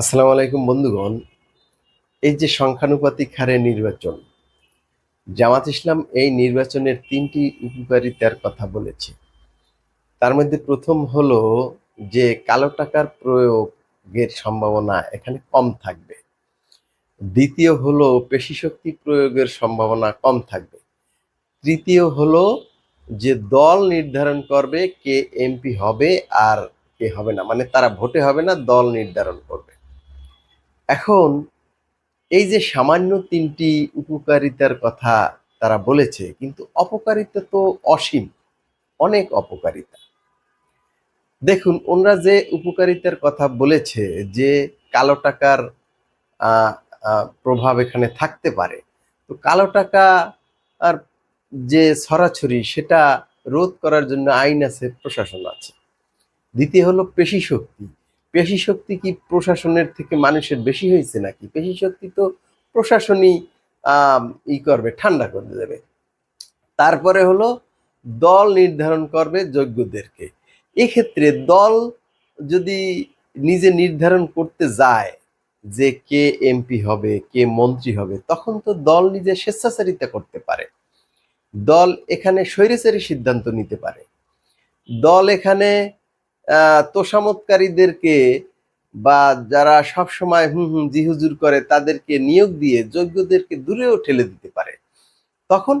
আসসালামু আলাইকুম বন্ধুগণ। এই যে সংখ্যানুপাতিক হারে নির্বাচন, জামাত ইসলাম এই নির্বাচনের তিনটি উপকারিতার কথা বলেছে। তার মধ্যে প্রথম হলো যে, কালো টাকার প্রয়োগের সম্ভাবনা এখানে কম থাকবে। দ্বিতীয় হলো, পেশি শক্তি প্রয়োগের সম্ভাবনা কম থাকবে। তৃতীয় হলো যে, দল নির্ধারণ করবে কে এমপি হবে আর কে হবে না। মানে তারা ভোটে হবে না, দল নির্ধারণ করবে। এখন এই যে সামান্য তিনটি উপকারিতার কথা তারা বলেছে, কিন্তু অপকারিতা তো অসীম, অনেক অপকারিতা। দেখুন, ওনারা যে উপকারিতার কথা বলেছে যে কালো টাকার প্রভাব এখানে থাকতে পারে, তো কালো টাকা আর যে ছড়াছড়ি সেটা রোধ করার জন্য আইন আছে, প্রশাসন আছে। দ্বিতীয় হলো পেশি শক্তি। পেশি শক্তি কি প্রশাসনের থেকে মানুষের বেশি হয়েছে নাকি? পেশি শক্তি তো প্রশাসনই ই করবে, ঠান্ডা করে দেবে। তারপরে হলো দল নির্ধারণ করবে যোগ্যদেরকে। এক্ষেত্রে দল যদি নিজে নির্ধারণ করতে যায় যে কে এমপি হবে, কে মন্ত্রী হবে, তখন তো দল নিজে স্বেচ্ছাচারিতা করতে পারে। দল এখানে স্বৈরাচারী সিদ্ধান্ত নিতে পারে। দল এখানে তোষামতকারীদেরকে বা যারা সব সময় হুম হুম জি হুজুর করে তাদেরকে নিয়োগ দিয়ে যোগ্যদেরকে দূরেও ঠেলে দিতে পারে। তখন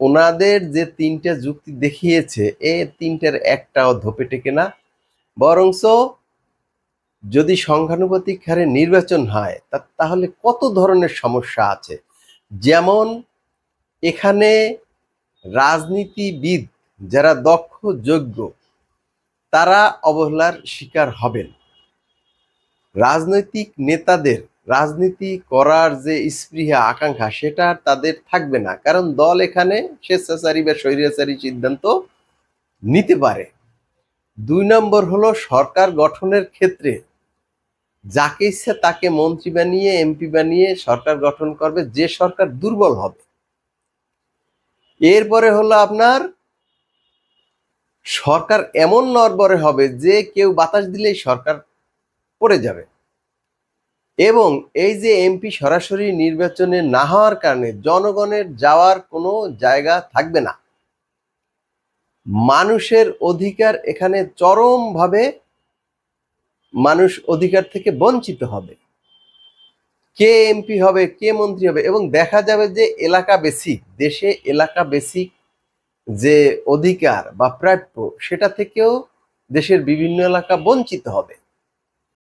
ওনাদের যে তিনটা যুক্তি দেখিয়েছে, এ তিনটার একটাও ধোপে টেকে না। বরংস যদি সংখ্যানুপাতিক হারে নির্বাচন হয় তাহলে কত ধরনের সমস্যা আছে? যেমন এখানে রাজনীতিবিদ যারা দক্ষ, যোগ্য তারা অবহেলার শিকার হবেন। রাজনৈতিক নেতাদের রাজনীতি করার যে স্পৃহা, আকাঙ্ক্ষা, সেটা তাদের থাকবে না। কারণ দল এখানে স্বেচ্ছাচারী বা স্বৈরাচারী সিদ্ধান্ত নিতে পারে। দুই নম্বর হলো সরকার গঠনের ক্ষেত্রে যাকে ইচ্ছে তাকে মন্ত্রী বানিয়ে, এমপি বানিয়ে সরকার গঠন করবে, যে সরকার দুর্বল হবে। এরপরে হলো আপনার সরকার এমন নরবরে হবে যে কেউ বাতাস দিলেই সরকার পড়ে যাবে। এবং এই যে এমপি সরাসরি নির্বাচনে না হওয়ার কারণে জনগণের যাওয়ার কোনো জায়গা থাকবে না। মানুষের অধিকার এখানে চরমভাবে মানুষ অধিকার থেকে বঞ্চিত হবে। কে এমপি হবে, কে মন্ত্রী হবে, এবং দেখা যাবে যে এলাকা বেসিক দেশে এলাকা বেসিক যে অধিকার বা প্রাপ্য সেটা থেকেও দেশের বিভিন্ন এলাকা বঞ্চিত হবে।